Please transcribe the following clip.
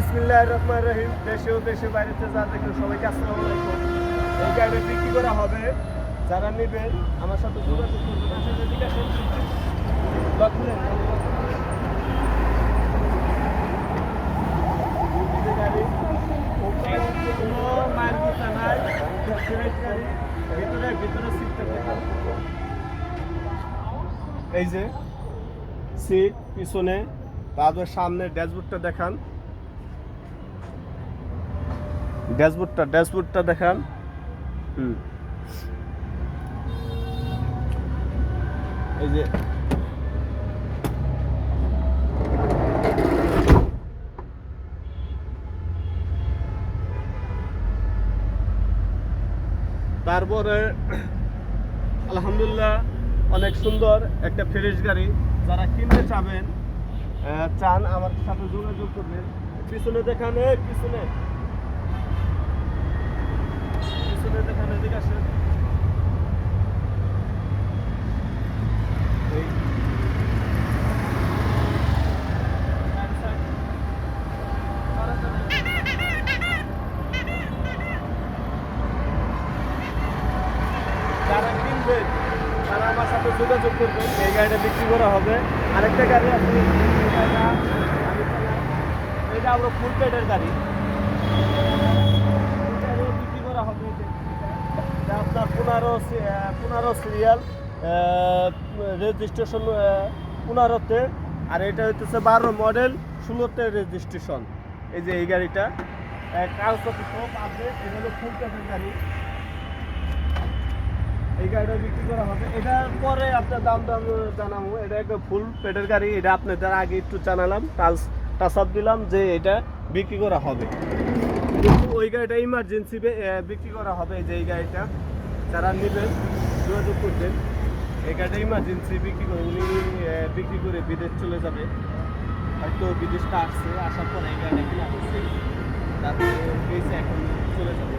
বিসমিল্লাহ রহমান রহিম। দেশে ও দেশে বাইরেতে যা দেখুন সবাইকে আসসালামু আলাইকুম। এই বিক্রি করা হবে। যারা নেবেন আমার সাথে যোগাযোগ করবেন। এই যে সিট পিছনে তারপর সামনে ড্যাশবোর্ডটা দেখান। ড্যাশবোর্ডটা ড্যাশবোর্ডটা দেখান। হুম। এই যে তারপরে, আলহামদুলিল্লাহ, অনেক সুন্দর একটা ফ্রেশ গাড়ি। যারা কিনতে চাবেন চান আমার সাথে যোগাযোগ করবেন। পিছনে দেখান পিছনে। Side. তাড়াতাড়ি। যারা কিনবেন তারা আমার সাথে যোগাযোগ করবেন এই গাড়িটা বিক্রি করা হবে আরেকটা গাড়ি আছে। এটা আমরা ফুল পেডের গাড়ি বিক্রি করা হবে এটা আপনার পনেরো পনেরো সিরিয়াল রেজিস্ট্রেশন পনেরোতে। আর এটা হইতেছে বারো মডেল ষোলোতে রেজিস্ট্রেশন এই যে এই গাড়িটা। কাগজপত্র সব আছে, এটা হলো ফুল গাড়ি। এই গাড়িটা বিক্রি করা হবে। এটা পরে আপনার দাম দাম জানাব। এটা একটা ফুল পেটের গাড়ি। এটা আপনাদের আগে একটু জানালাম টাচ টাচ আপ দিলাম যে এটা বিক্রি করা হবে। কিন্তু ওই গাড়িটা ইমার্জেন্সি বিক্রি করা হবে যে এই গাড়িটা। যারা নেবেন যোগাযোগ করবেন এই ইমার্জেন্সি বিক্রি করে উনি বিক্রি করে বিদেশ চলে যাবে। হয়তো বিদেশটা আসছে, আসার পরে এই গাড়িটা কিনা আসছে তারপরে এখন চলে যাবে।